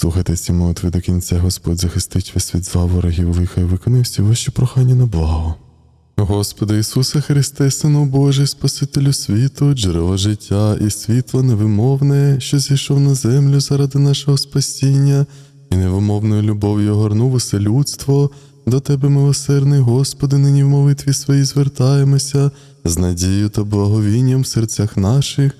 Слухайте ці молитви до кінця, Господь захистить вас від зла ворогів лиха і виконає всі ваші прохання на благо. Господи Ісусе Христе, Сину Божий, Спасителю світу, джерело життя і світло невимовне, що зійшов на землю заради нашого спасіння, і невимовною любов'ю огорнув усе людство. До Тебе, милосердний Господи, нині в молитві своїй звертаємося з надією та благовінням в серцях наших.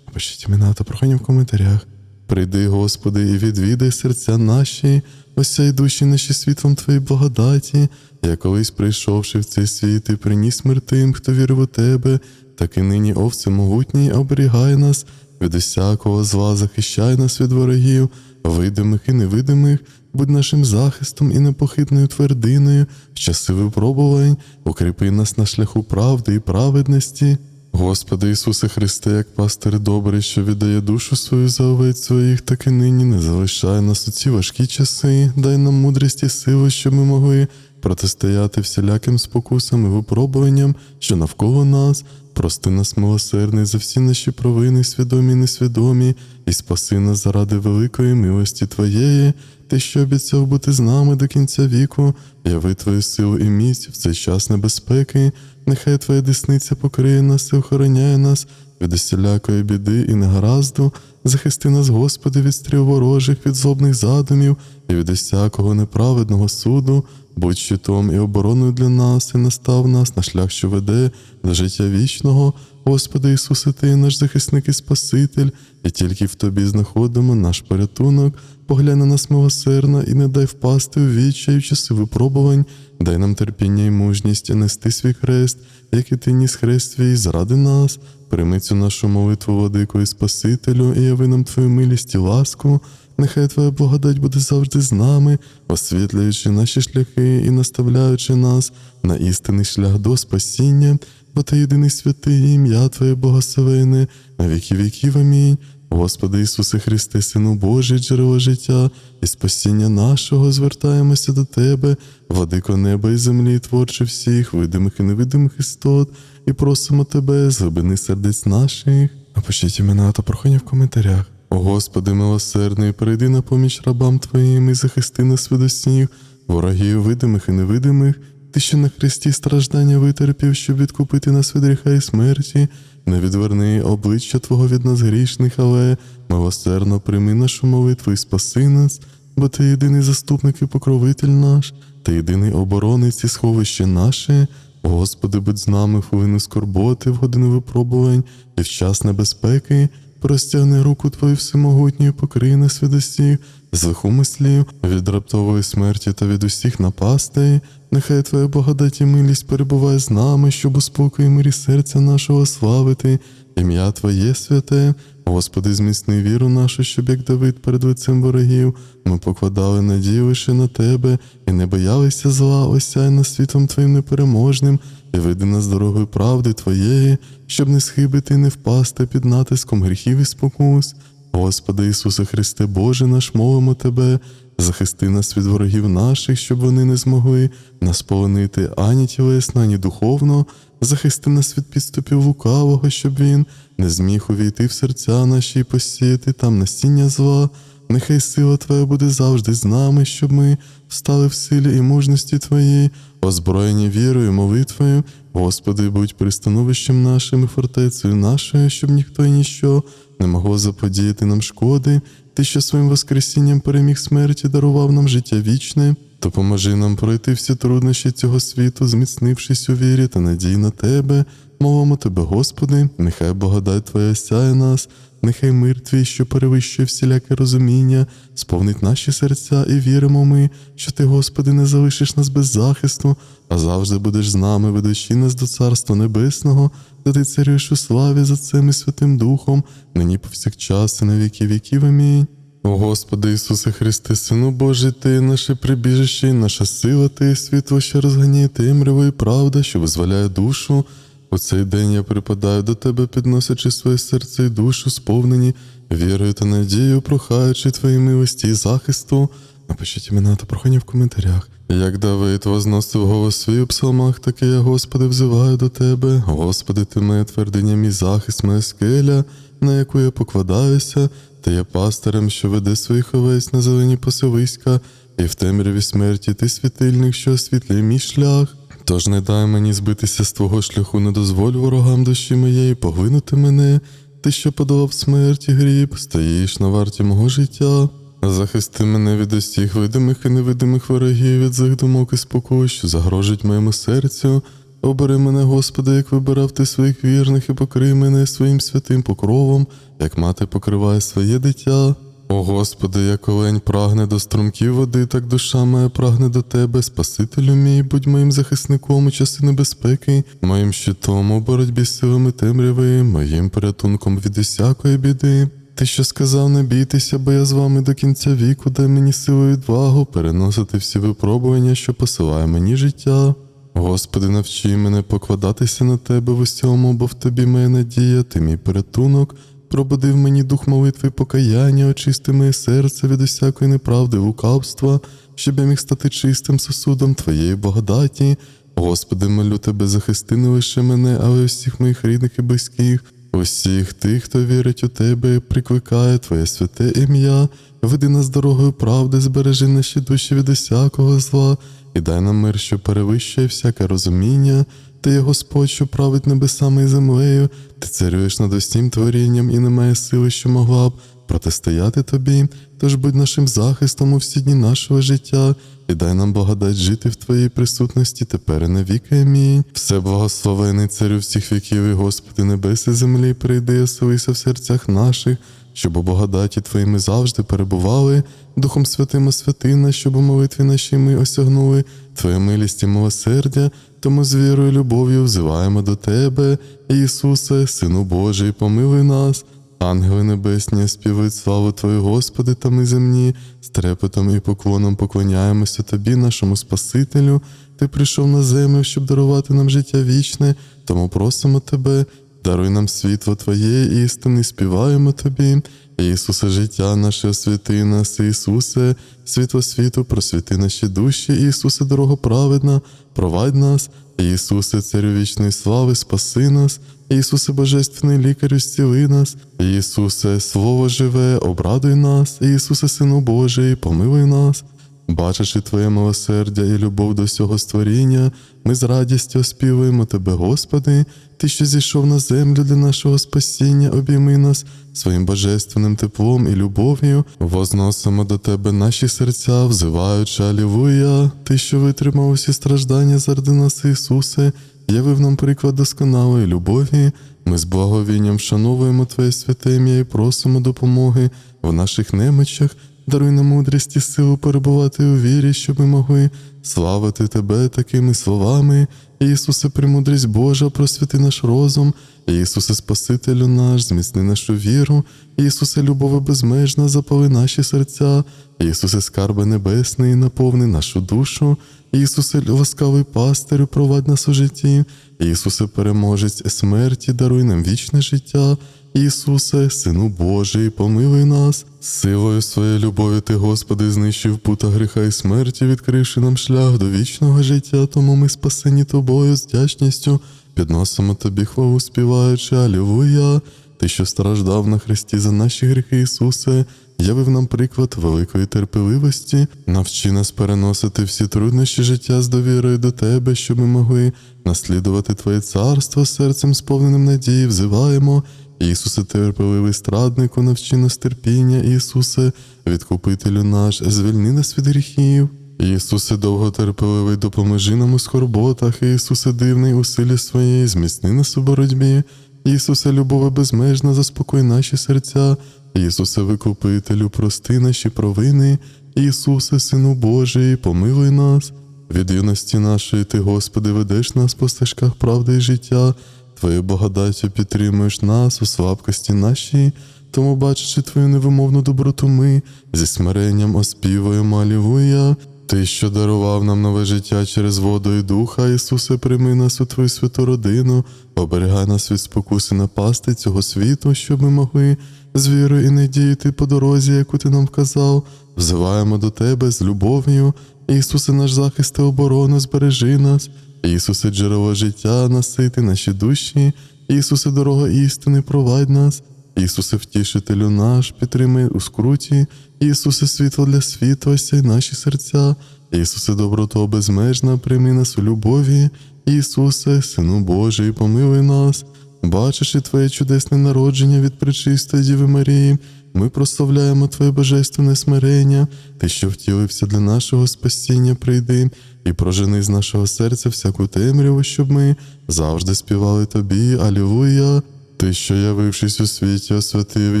Пишіть імена та прохання в коментарях. Прийди, Господи, і відвідай серця наші, осяй душі наші світлом Твоєї благодаті, я колись прийшовши в цей світ і приніс мир тим, хто вірив у Тебе, так і нині, овце могутній, оберігай нас від усякого зла, захищай нас від ворогів, видимих і невидимих, будь нашим захистом і непохитною твердиною, в часи випробувань, укріпи нас на шляху правди і праведності. Господи Ісусе Христе, як пастир добрий, що віддає душу свою за овець своїх, так і нині не залишай нас у ці важкі часи, дай нам мудрість і силу, щоб ми могли протистояти всіляким спокусам і випробуванням, що навколо нас, прости нас, милосердний, за всі наші провини, свідомі і несвідомі, і спаси нас заради великої милості Твоєї, Ти, що обіцяв бути з нами до кінця віку, яви Твою силу і міць в цей час небезпеки, нехай Твоя десниця покриє нас і охороняє нас від усілякої біди і негаразду, захисти нас, Господи, від стріл ворожих, від злобних задумів і від усякого неправедного суду, будь щитом і обороною для нас, і настав нас на шлях, що веде до життя вічного. Господи Ісусе, Ти наш захисник і Спаситель, і тільки в Тобі знаходимо наш порятунок. Поглянь на нас милосердно і не дай впасти у відчай в часи випробувань, дай нам терпіння і мужність нести свій хрест, як і ти ніс хрест свій заради нас. Прийми цю нашу молитву, владико і Спасителю, і яви нам Твою милість і ласку. Нехай Твоя благодать буде завжди з нами, освітлюючи наші шляхи і наставляючи нас на істинний шлях до спасіння, бо Ти єдиний святий ім'я Твоє благословене, на віки віків. Амінь. Господи Ісусе Христе, Сину Божий, джерело життя і спасіння нашого, звертаємося до Тебе, владико неба і землі, творче всіх, видимих і невидимих істот, і просимо Тебе, з глибини сердець наших. Напишіть імена та прохання в коментарях. Господи, милосердний, прийди на поміч рабам Твоїм і захисти нас від усіх, ворогів видимих і невидимих, Ти, що на хресті страждання витерпів, щоб відкупити нас від гріха і смерті, не відверни обличчя Твого від нас грішних, але милосердно прийми нашу молитву і спаси нас, бо Ти єдиний заступник і покровитель наш, Ти єдиний оборонець і сховище наше. Господи, будь з нами хвилину скорботи, в годину випробувань і в час небезпеки. Простягни руку Твою всемогутню, покрий нас від усіх, з лихомислів, від раптової смерті та від усіх напастей. Нехай Твоя благодать і милість перебуває з нами, щоб у спокої мирі серця нашого славити, ім'я Твоє святе. Господи, зміцни віру нашу, щоб як Давид перед лицем ворогів, ми покладали надію лише на Тебе і не боялися зла, осяй нас світом Твоїм непереможним, і веди нас дорогою правди Твоєї, щоб не схибити і не впасти під натиском гріхів і спокус. Господи Ісусе Христе, Боже наш, молимо Тебе, захисти нас від ворогів наших, щоб вони не змогли нас полонити ані тілесно, ані духовно, захисти нас від підступів лукавого, щоб він не зміг увійти в серця наші і посіяти там насіння зла. Нехай сила Твоя буде завжди з нами, щоб ми встали в силі і мужності Твоїй, озброєні вірою, молитвою. Господи, будь пристановищем нашим і фортецею нашою, щоб ніхто і ніщо не могло заподіяти нам шкоди. Ти, що своїм воскресінням переміг смерті, дарував нам життя вічне. Допоможи нам пройти всі труднощі цього світу, зміцнившись у вірі та надії на Тебе. Молимо Тебе, Господи, нехай благодать Твоя сяє нас, нехай мир Твій, що перевищує всіляке розуміння, сповнить наші серця і віримо ми, що Ти, Господи, не залишиш нас без захисту, а завжди будеш з нами, ведучи нас до Царства Небесного, де ти царюєш у славі за цим і Святим Духом, нині повсякчас і на віки віків. Амінь. О Господи Ісусе Христе, Сину Божий, Ти наше прибіжище наша сила, Ти світло, що розганяє темряву і правда, що визволяє душу. У цей день я припадаю до Тебе, підносячи своє серце і душу, сповнені вірою та надією, прохаючи Твої милості і захисту. Напишіть імена та прохання в коментарях. Як Давид возносив голос свій у псалмах, так і я, Господи, взиваю до Тебе. Господи, Ти моя твердиня, мій захист, моя скеля, на яку я покладаюся. Ти є пастирем, що веде своїх овець на зелені посивиська, і в темряві смерті ти світильник, що освітлює мій шлях. Тож не дай мені збитися з твого шляху, не дозволь ворогам душі моєї поглинути мене. Ти, що подолав смерті гріб, стоїш на варті мого життя. Захисти мене від усіх видимих і невидимих ворогів, від злих думок і спокою, що загрожують моєму серцю. Обери мене, Господи, як вибирав ти своїх вірних, і покрий мене своїм святим покровом, як мати покриває своє дитя. О Господи, як олень прагне до струмків води, так душа моя прагне до Тебе, Спасителю мій, будь моїм захисником у часи небезпеки, моїм щитом у боротьбі з силами темряви, моїм порятунком від усякої біди. Ти що сказав, не бійтеся, бо я з вами до кінця віку, дай мені силу і відвагу переносити всі випробування, що посилає мені життя. Господи, навчи мене покладатися на Тебе в усьому, бо в Тобі моя надія, ти мій порятунок. Пробуди в мені дух молитви покаяння, очисти моє серце від усякої неправди, лукавства, щоб я міг стати чистим сосудом Твоєї благодаті. Господи, молю Тебе, захисти не лише мене, але усіх моїх рідних і близьких, усіх тих, хто вірить у Тебе, прикликає Твоє святе ім'я, веди нас дорогою правди, збережи наші душі від усякого зла, і дай нам мир, що перевищує всяке розуміння. Ти є Господь, що править небесами і землею, ти царюєш над усім творінням, і немає сили, що могла б протистояти тобі. Тож будь нашим захистом у всі дні нашого життя, і дай нам благодать жити в Твоїй присутності тепер і навіки. Амінь. Все благословений царю всіх віків, і Господи небес і землі, прийди, оселися в серцях наших, щоб у благодаті Твої ми завжди перебували, Духом Святим освяти нас, щоб молитві нашій ми осягнули Твоя милість і милосердя, тому з вірою і любов'ю взиваємо до Тебе, Ісусе, Сину Божий, помилуй нас. Ангели небесні співають славу Твою, Господи, та ми земні, з трепетом і поклоном поклоняємося Тобі, нашому Спасителю. Ти прийшов на землю, щоб дарувати нам життя вічне, тому просимо Тебе, даруй нам світло Твоє істини, співаємо Тобі. Ісусе, життя наше, освяти нас, Ісусе, світло світу, просвіти наші душі, Ісусе, дорога праведна, провадь нас, Ісусе, царю вічної слави, спаси нас, Ісусе, Божественний лікарю, зціли нас, Ісусе, Слово живе, обрадуй нас, Ісусе, Сину Божий, помилуй нас. Бачачи Твоє милосердя і любов до всього створіння, ми з радістю оспівуємо Тебе, Господи, Ти, що зійшов на землю для нашого спасіння, обійми нас своїм божественним теплом і любов'ю, возносимо до Тебе наші серця, взиваючи Алілуя, Ти, що витримав усі страждання заради нас, Ісусе, явив нам приклад досконалої любові. Ми з благовінням вшановуємо Твоє святе ім'я і просимо допомоги в наших немочах. Даруй нам мудрість і силу перебувати у вірі, щоб ми могли славити Тебе такими словами. Ісусе, премудрість Божа, просвіти наш розум, Ісусе, Спасителю наш, зміцни нашу віру, Ісусе, любове безмежна, запали наші серця, Ісусе, скарби небесний, наповни нашу душу, Ісусе, ласкавий пастирю, провадь нас у житті, Ісусе, переможець смерті, даруй нам вічне життя. Ісусе, Сину Божий, помилуй нас, силою своєї любові Ти, Господи, знищив пута гріха і смерті, відкривши нам шлях до вічного життя, тому ми спасені Тобою з вдячністю, підносимо Тобі хвалу, співаючи Алілуя, Ти, що страждав на Христі за наші гріхи, Ісусе, явив нам приклад великої терпеливості, навчи нас переносити всі труднощі життя з довірою до Тебе, щоб ми могли наслідувати Твоє царство серцем сповненим надії, взиваємо. Ісусе, терпеливий страднику, навчи нас терпіння, Ісусе, відкупителю наш, звільни нас від гріхів. Ісусе, довготерпеливий, допоможи нам у скорботах, Ісусе, дивний у силі своєї, зміцни нас у боротьбі. Ісусе, любове безмежна, заспокой наші серця. Ісусе, викупителю, прости наші провини. Ісусе, Сину Божий, помилуй нас. Від юності нашої Ти, Господи, ведеш нас по стежках правди і життя. Твоєю благодаттю підтримуєш нас у слабкості нашій, тому, бачачи Твою невимовну доброту, ми зі смиренням оспівуємо Алілуя. Ти, що дарував нам нове життя через воду і духа, Ісусе, прийми нас у Твою святу родину, оберігай нас від спокуси напасти цього світу, щоб ми могли з вірою і надіяти по дорозі, яку ти нам вказав, взиваємо до Тебе з любов'ю. Ісусе, наш захист і оборону, збережи нас. Ісусе, джерело життя, насити наші душі, Ісусе, дорога істини, провадь нас. Ісусе, втішителю наш, підтримай у скруті, Ісусе, світло для світу, осяй наші серця, Ісусе, доброто безмежна, прийми нас у любові, Ісусе, Сину Божий, помилуй нас, бачачи Твоє чудесне народження від пречистої Діви Марії, ми прославляємо Твоє божественне смирення, Ти, що втілився для нашого спасіння, прийди і прожени з нашого серця всяку темряву, щоб ми завжди співали Тобі, Алілуя. Ти, що явившись у світі, освятив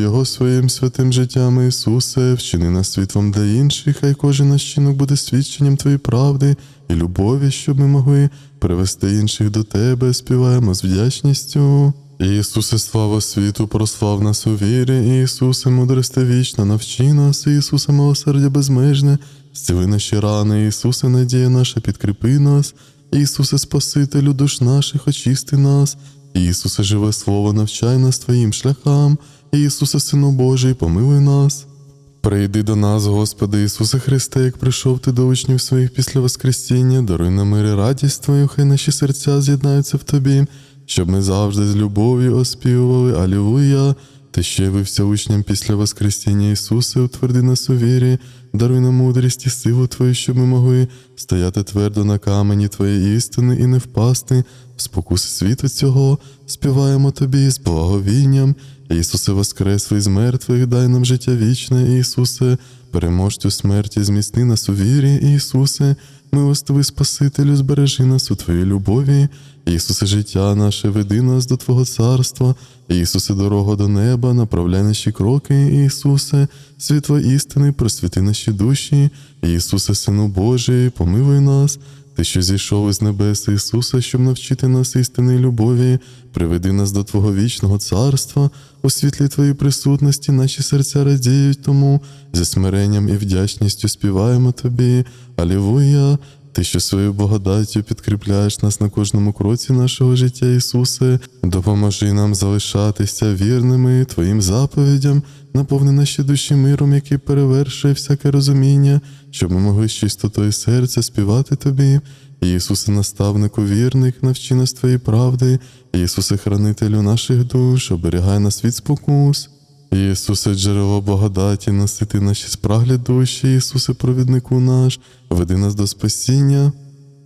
його своїм святим життям, Ісусе, вчини нас світлом для інших, хай кожен наш чинок буде свідченням Твоєї правди і любові, щоб ми могли привести інших до Тебе, співаємо з вдячністю. Ісусе, слава світу, прослав нас у вірі, Ісусе, мудрости вічна, навчи нас, Ісусе, милосердя безмежне, зціли наші рани, Ісусе, надія наша, підкріпи нас, Ісусе, Спасителю душ наших, очисти нас, Ісусе, живе Слово, навчай нас Твоїм шляхам, Ісусе, Сину Божий, помилуй нас. Прийди до нас, Господи Ісусе Христе, як прийшов ти до учнів своїх після Воскресіння, даруй нам мир і радість Твою, хай наші серця з'єднаються в Тобі, щоб ми завжди з любов'ю оспівували Алілуя. Ти що явився учням після Воскресіння Ісусе, утверди нас у вірі, даруй нам мудрість і силу Твою, щоб ми могли стояти твердо на камені Твоєї істини і не впасти в спокуси світу цього, співаємо Тобі з благовінням. Ісусе, воскреслий з мертвих, дай нам життя вічне, Ісусе, переможцю смерті, зміцни нас у вірі, Ісусе, милостивий Спасителю, збережи нас у Твоїй любові, Ісусе, життя наше, веди нас до Твого царства, Ісусе, дорога до неба, направляй наші кроки, Ісусе, світло істини, просвіти наші душі, Ісусе, Сину Божий, помилуй нас. Ти, що зійшов із небес, Ісуса, щоб навчити нас істинної любові, приведи нас до Твого вічного царства, у світлі Твоїй присутності наші серця радіють тому, зі смиренням і вдячністю співаємо Тобі. Алілуя! Ти, що своєю благодаттю підкріпляєш нас на кожному кроці нашого життя, Ісусе, допоможи нам залишатися вірними Твоїм заповідям, наповни наші душі миром, який перевершує всяке розуміння, щоб ми могли з чистотою серця співати Тобі. Ісусе, наставнику вірних, навчи нас Твоєї правди, Ісусе, хранителю наших душ, оберігай нас від спокус. Ісусе, джерело благодаті, насити наші спраглі душі, Ісусе, провіднику наш, веди нас до спасіння.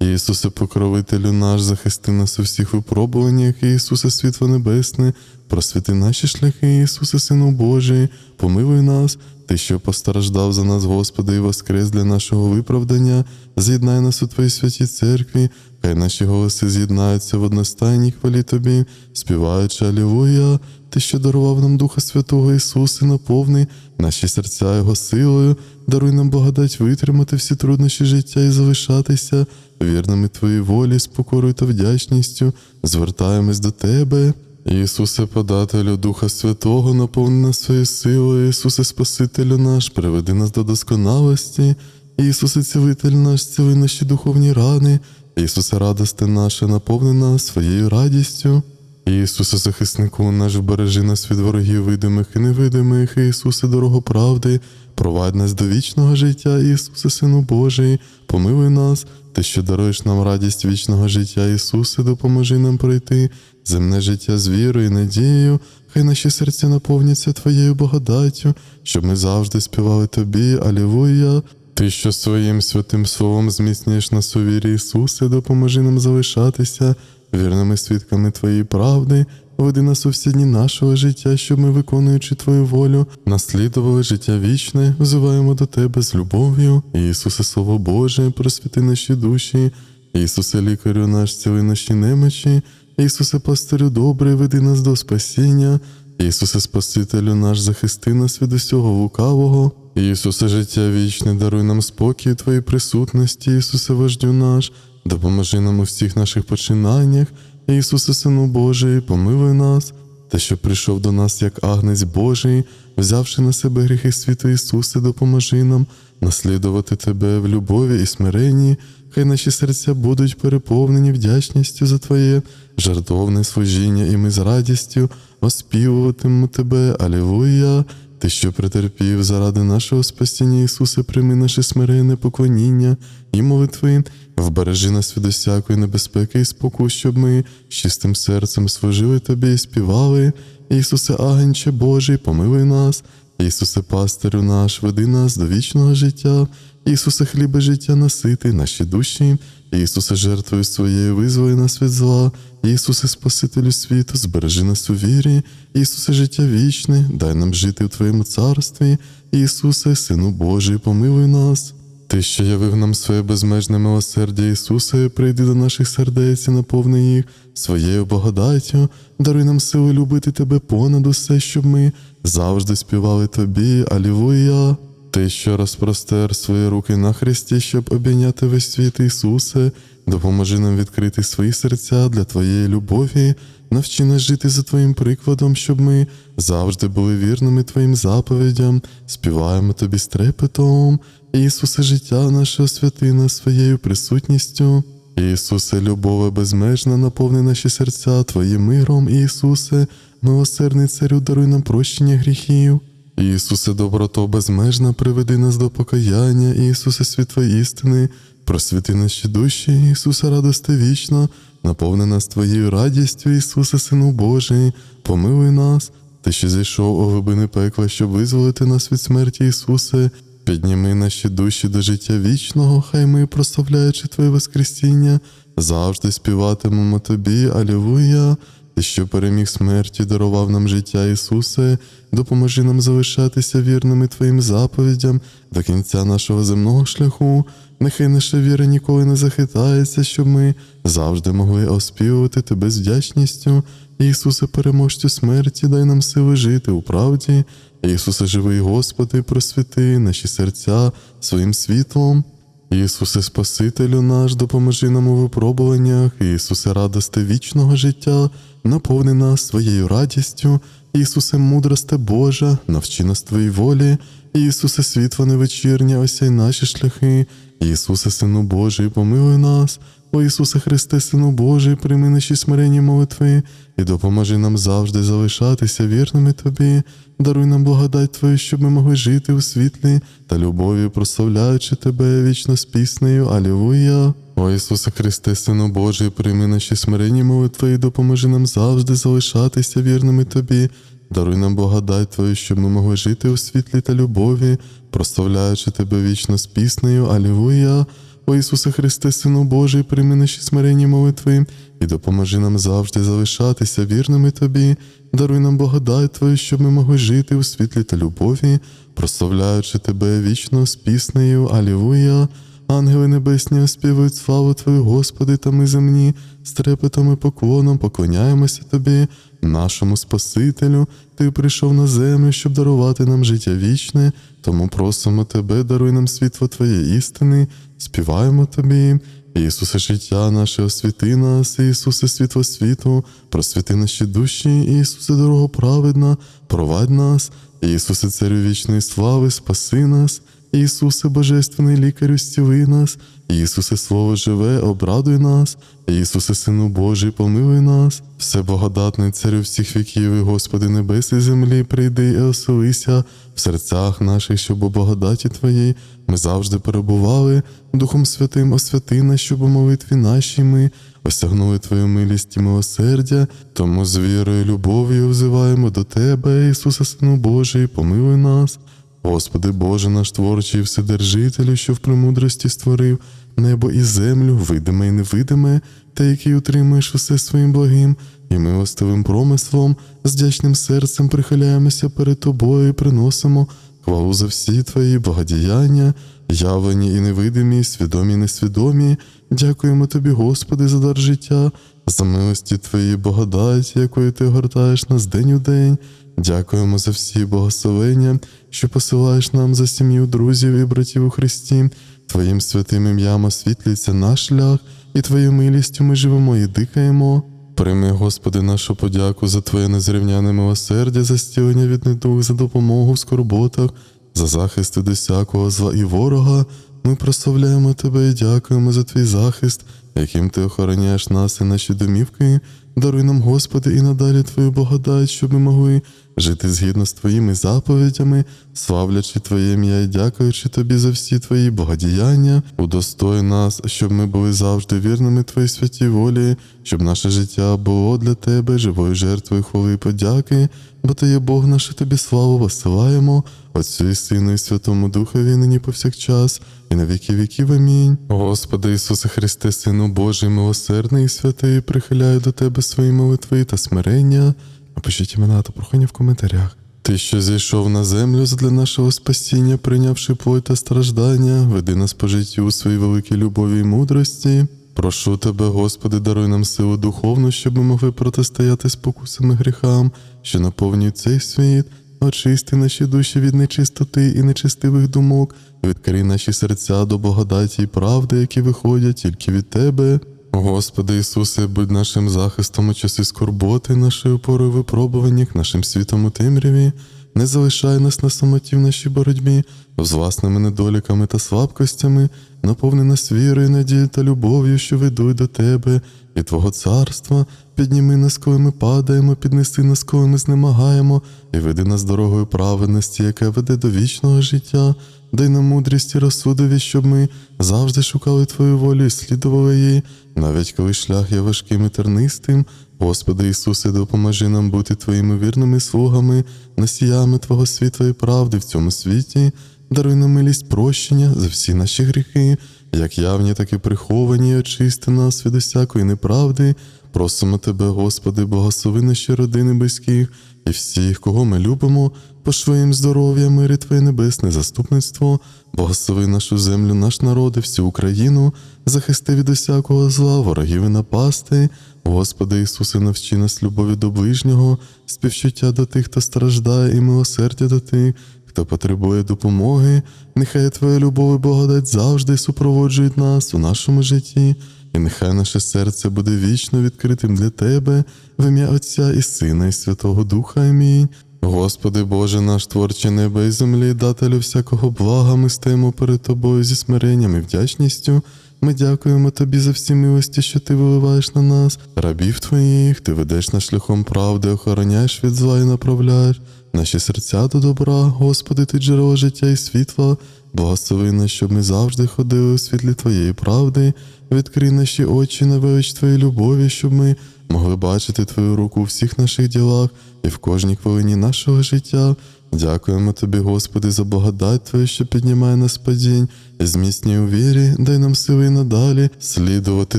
Ісусе, покровителю наш, захисти нас у всіх випробуваннях, Ісусе, світло небесне, просвіти наші шляхи, Ісусе, Сину Божий, помилуй нас, Ти, що постраждав за нас, Господи, і воскрес для нашого виправдання, з'єднай нас у Твоїй святій церкві, хай наші голоси з'єднаються в одностайній хвалі Тобі, співаючи Алілуя, Ти, що дарував нам Духа Святого Ісусе, наповни наші серця Його силою, даруй нам благодать витримати всі труднощі життя і залишатися вірними Твоїй волі, з покорою та вдячністю, звертаємось до Тебе. Ісусе, подателю Духа Святого, наповни нас своєю силою, Ісусе, Спасителю наш, приведи нас до досконалості, Ісусе, цілитель наш, ціли наші духовні рани, Ісусе, радости наша, наповни нас своєю радістю. Ісусе, захиснику наш, вбережи нас від ворогів видимих і невидимих, Ісусе, дорого правди, провадь нас до вічного життя, Ісусе, Сину Божий, помилуй нас, Ти, що даруєш нам радість вічного життя, Ісусе, допоможи нам пройти земне життя з вірою і надією, хай наші серця наповняться Твоєю благодаттю, щоб ми завжди співали Тобі, Алілуя. Ти, що своїм святим словом зміцнюєш нас у вірі, Ісусе, допоможи нам залишатися вірними свідками Твоєї правди, веди нас у всі дні нашого життя, щоб ми, виконуючи Твою волю, наслідували життя вічне, взиваємо до Тебе з любов'ю. Ісусе, Слово Боже, просвіти наші душі, Ісусе, лікарю наш, ціли наші немочі, Ісусе, пастирю добрий, веди нас до спасіння. Ісусе, Спасителю наш, захисти нас від усього лукавого. Ісусе, життя вічне, даруй нам спокій Твоїй присутності, Ісусе, вождю наш, допоможи нам у всіх наших починаннях, Ісусе, Сину Божий, помилуй нас, те, що прийшов до нас як агнець Божий, взявши на себе гріхи світу Ісусе, допоможи нам наслідувати Тебе в любові і смиренні, хай наші серця будуть переповнені вдячністю за Твоє жартовне служіння, і ми з радістю оспівуватимемо Тебе, Алілуя. Ти, що претерпів заради нашого спасіння, Ісусе, прийми наше смиренне поклоніння і молитви, вбережи нас від усякої небезпеки і спокус, щоб ми з чистим серцем служили Тобі і співали. Ісусе, агенче Божий, помилуй нас. Ісусе, пастирю наш, веди нас до вічного життя. Ісусе, хлібе життя насити наші душі. Ісусе, жертвою своєю визволи нас від зла. Ісусе, Спасителю світу, збережи нас у вірі. Ісусе, життя вічне, дай нам жити у Твоєму царстві. Ісусе, Сину Божий, помилуй нас. Ти, що явив нам своє безмежне милосердя, Ісусе, прийди до наших сердець і наповни їх своєю благодаттю, даруй нам сили любити Тебе понад усе, щоб ми завжди співали Тобі, Алілуя. Ти, що розпростер свої руки на хресті, щоб обійняти весь світ Ісусе, допоможи нам відкрити свої серця для Твоєї любові, навчи нас жити за Твоїм прикладом, щоб ми завжди були вірними Твоїм заповідям, співаємо Тобі з трепетом. Ісусе, життя наше освяти нас своєю присутністю. Ісусе, любове безмежна, наповни наші серця Твоїм миром, Ісусе, милосердний царю, даруй нам прощення гріхів. Ісусе, доброто безмежна, приведи нас до покаяння, Ісусе, світло істини, просвіти наші душі, Ісусе, радости вічна, наповни нас Твоєю радістю, Ісусе, Сину Божий, помилуй нас, Ти, що зійшов у глибини пекла, щоб визволити нас від смерті, Ісусе, підніми наші душі до життя вічного, хай ми, прославляючи Твоє Воскресіння, завжди співатимемо Тобі, Алілуя. Що переміг смерті, дарував нам життя, Ісусе, допоможи нам залишатися вірними Твоїм заповідям до кінця нашого земного шляху. Нехай наша віра ніколи не захитається, щоб ми завжди могли оспівувати Тебе з вдячністю. Ісусе, переможцю смерті, дай нам сили жити у правді. Ісусе, живий Господи, просвіти наші серця своїм світлом. Ісусе, Спасителю наш, допоможи нам у випробуваннях, Ісусе, радости вічного життя, наповни нас своєю радістю, Ісусе, мудросте Божа, навчи нас Твоїй волі, Ісусе, світло невечірнє, осяй наші шляхи, Ісусе, Сину Божий, помилуй нас, о Ісусе Христе, Сину Божий, прийми наші смиренні молитви і допоможи нам завжди залишатися вірними Тобі, даруй нам благодать Твою, щоб ми могли жити у світлі та любові, прославляючи Тебе вічно з піснею. Алілуя. О Ісусе Христе, Сину Божий, прийми наші смиренні молитви і допоможи нам завжди залишатися вірними Тобі. Даруй нам благодать Твою, щоб ми могли жити у світлі та любові, прославляючи Тебе вічно з піснею. Алілуя. О Ісусе Христе, Сину Божий, прийми наші смиренні молитви і допоможи нам завжди залишатися вірними Тобі. Даруй нам благодать Твою, щоб ми могли жити у світлі та любові, прославляючи Тебе вічно з піснею. Алілуя. Ангели небесні оспівують славу Твою, Господи, та ми земні, з трепетом і поклоном поклоняємося Тобі, нашому Спасителю. Ти прийшов на землю, щоб дарувати нам життя вічне, тому просимо Тебе, даруй нам світло Твоєї істини, співаємо Тобі. Ісусе, життя наше, освіти нас, Ісусе, світло світу, просвіти наші душі, Ісусе, дорога праведна, провадь нас, Ісусе, Царю вічної слави, спаси нас. Ісусе, Божественний лікарю, зціли нас, Ісусе, Слово живе, обрадуй нас, Ісусе, Сину Божий, помилуй нас, все благодатний царю всіх віків, і Господи небес і землі, прийди і оселися в серцях наших, щоб у благодаті Твоїй ми завжди перебували, Духом Святим освяти нас, щоб у молитві нашій ми осягнули Твою милість і милосердя, тому з вірою любов'ю взиваємо до Тебе, Ісусе, Сину Божий, помилуй нас. Господи Боже наш творчий Вседержителю, що в премудрості створив небо і землю, видиме і невидиме, та який утримуєш усе своїм благим і милостивим промислом, з дячним серцем прихиляємося перед Тобою і приносимо хвалу за всі Твої благодіяння, явлені і невидимі, свідомі і несвідомі. Дякуємо Тобі, Господи, за дар життя, за милості Твої благодаті, якою Ти гортаєш нас день у день. Дякуємо за всі благословення, що посилаєш нам за сім'ю друзів і братів у Христі. Твоїм святим ім'ям освітлюється наш шлях, і Твоєю милістю ми живемо і дикаємо. Прийми, Господи, нашу подяку за Твоє незрівняне милосердя, за стілення від недуг, за допомогу в скорботах, за захист від усякого зла і ворога. Ми прославляємо Тебе і дякуємо за твій захист, яким ти охороняєш нас і наші домівки. Даруй нам, Господи, і надалі Твою благодать, щоб ми могли жити згідно з Твоїми заповідями, славлячи Твоє ім'я і дякуючи Тобі за всі Твої благодіяння, удостой нас, щоб ми були завжди вірними Твоїй святій волі, щоб наше життя було для Тебе живою жертвою хвали подяки, бо Ти є Бог наш, і Тобі славу посилаємо, Отцю і Сину і Святому Духові нині повсякчас, і на віки віків. Амінь. Господи Ісусе Христе, Сину Божий, милосердний і святий, прихиляю до Тебе свої молитви та смирення. Напишіть імена та прохання в коментарях. Ти, що зійшов на землю для нашого спасіння, прийнявши плоть та страждання, веди нас по життю у своїй великій любові і мудрості. Прошу тебе, Господи, даруй нам силу духовну, щоб ми могли протистояти спокусами гріхам, що наповнюють цей світ. Очисти наші душі від нечистоти і нечистивих думок, відкрий наші серця до благодаті і правди, які виходять тільки від Тебе. Господи Ісусе, будь нашим захистом у часи скорботи, нашою опорою в випробуваннях, нашим світом у темряві. Не залишай нас на самоті в нашій боротьбі, з власними недоліками та слабкостями, наповни нас вірою, надією та любов'ю, що ведуть до Тебе і Твого царства. Підніми нас, коли ми падаємо, піднеси нас, коли ми знемагаємо, і веди нас дорогою праведності, яка веде до вічного життя. Дай нам мудрість і розсудові, щоб ми завжди шукали Твою волю і слідували її, навіть коли шлях є важким і тернистим. Господи Ісусе, допоможи нам бути Твоїми вірними слугами, носіями Твого світла і правди в цьому світі. Даруй нам милість прощення за всі наші гріхи, як явні, так і приховані, і очисти нас від усякої неправди. Просимо Тебе, Господи, благослови наші родини близьких і всіх, кого ми любимо, пошли їм здоров'я, мир і Твоє небесне заступництво, благослови нашу землю, наш народ і всю Україну, захисти від усякого зла, ворогів і напасти. Господи Ісусе, навчи нас любові до ближнього, співчуття до тих, хто страждає, і милосердя до тих, хто потребує допомоги. Нехай Твоя любов і благодать завжди супроводжують нас у нашому житті, і нехай наше серце буде вічно відкритим для Тебе, в ім'я Отця і Сина, і Святого Духа. Амінь. Господи Боже наш творче неба і землі, дателю всякого блага, ми стаємо перед Тобою зі смиренням і вдячністю. Ми дякуємо Тобі за всі милості, що Ти виливаєш на нас, рабів Твоїх, Ти ведеш нас шляхом правди, охороняєш від зла і направляєш наші серця до добра, Господи, Ти джерело життя і світла, благослови нас, щоб ми завжди ходили у світлі Твоєї правди, відкрий наші очі на велич Твоєї любові, щоб ми могли бачити Твою руку у всіх наших ділах і в кожній хвилині нашого життя. Дякуємо Тобі, Господи, за благодать Твою, що піднімає нас падінь, і зміцнюй у вірі, дай нам сили і надалі, слідувати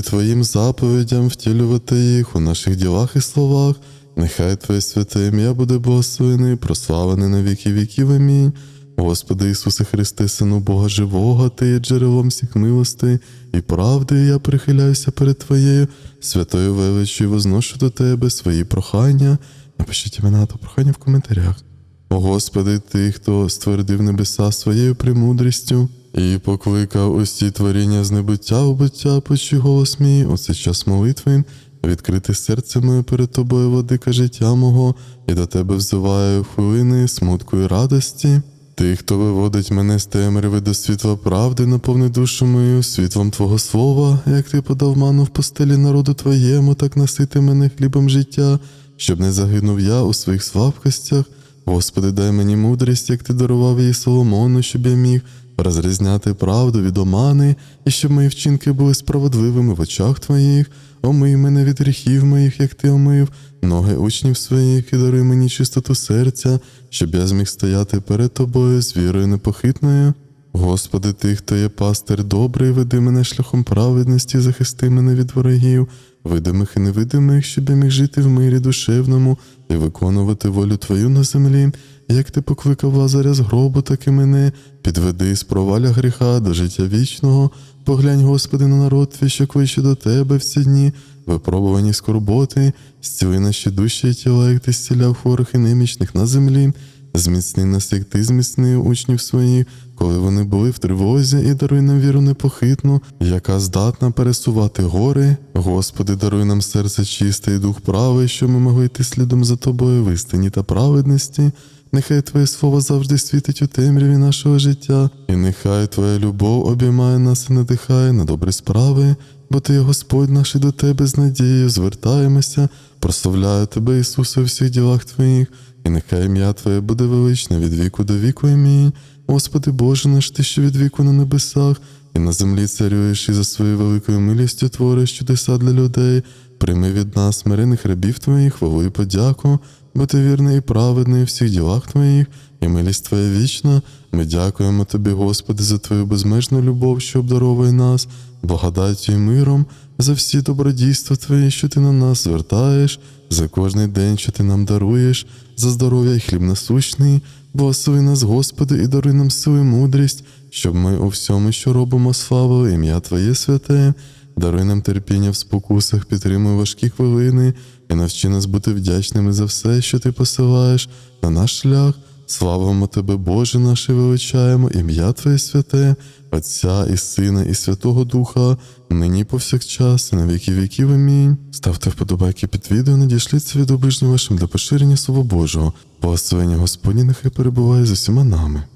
Твоїм заповідям, втілювати їх у наших ділах і словах. Нехай Твоє святе ім'я буде благословене прославлене на віки віків. Амінь. Господи Ісусе Христе, Сину Бога Живого, Ти є джерелом всіх милостей і правди, я прихиляюся перед Твоєю святою величчю і возношу до Тебе свої прохання. Напишіть імена та прохання в коментарях. О Господи, Ти, хто ствердив небеса своєю премудрістю і покликав усі творіння з небуття у буття, почуй голос мій, у цей час молитви, відкрити серце моє перед тобою, владика життя мого, і до тебе взиваю хвилини смутку і радості. Ти, хто виводить мене з темряви до світла правди, наповни душу мою світлом Твого слова, як ти подав ману в постелі народу Твоєму, так насити мене хлібом життя, щоб не загинув я у своїх слабкостях. Господи, дай мені мудрість, як ти дарував її Соломону, щоб я міг розрізняти правду від омани, і щоб мої вчинки були справедливими в очах Твоїх. Омий мене від гріхів моїх, як ти омив, ноги учнів своїх і даруй мені чистоту серця, щоб я зміг стояти перед тобою з вірою непохитною. Господи, ти, хто є пастир добрий, веди мене шляхом праведності, захисти мене від ворогів, видимих і невидимих, щоб я міг жити в мирі душевному і виконувати волю Твою на землі. Як ти покликав Лазаря з гробу, так і мене, підведи з проваля гріха до життя вічного. Поглянь, Господи, на народ твій, що кличе до Тебе всі дні, випробувані скорботи, зціли наші душі і тіла, як ти зціляв хворих і немічних на землі. Зміцни нас, як ти зміцнив учнів своїх, коли вони були в тривозі, і даруй нам віру непохитну, яка здатна пересувати гори. Господи, даруй нам серце чисте і дух правий, щоб ми могли йти слідом за тобою в істині та праведності. Нехай Твоє слово завжди світить у темряві нашого життя, і нехай Твоя любов обіймає нас і надихає на добрі справи, бо Ти, Господь наш, до Тебе з надією звертаємося, прославляю Тебе, Ісусе, у всіх ділах Твоїх, і нехай ім'я Твоє буде величне від віку до віку. Амінь. Господи Боже наш, Ти, що від віку на небесах, і на землі царюєш, і за своєю великою милістю твориш чудеса для людей. Прийми від нас смирених рабів Твоїх, хвалу подяку, бо ти вірний і праведний у всіх ділах Твоїх, і милість Твоя вічна. Ми дякуємо Тобі, Господи, за Твою безмежну любов, що обдаровує нас, благодаттю і миром, за всі добродійства Твої, що Ти на нас звертаєш, за кожний день, що Ти нам даруєш, за здоров'я і хліб насущний, благослови нас, Господи, і даруй нам силу мудрість, щоб ми у всьому, що робимо, славили ім'я Твоє святе. Даруй нам терпіння в спокусах, підтримуй важкі хвилини і навчи нас бути вдячними за все, що ти посилаєш на наш шлях. Славимо Тебе, Боже наш, і величаємо ім'я Твоє святе, Отця і Сина, і Святого Духа, нині повсякчас, і на віки віків. Амінь. Ставте вподобайки під відео, надішліться від обижнім вашим для поширення Слова Божого. Благословення Господні нехай перебуває з усіма нами.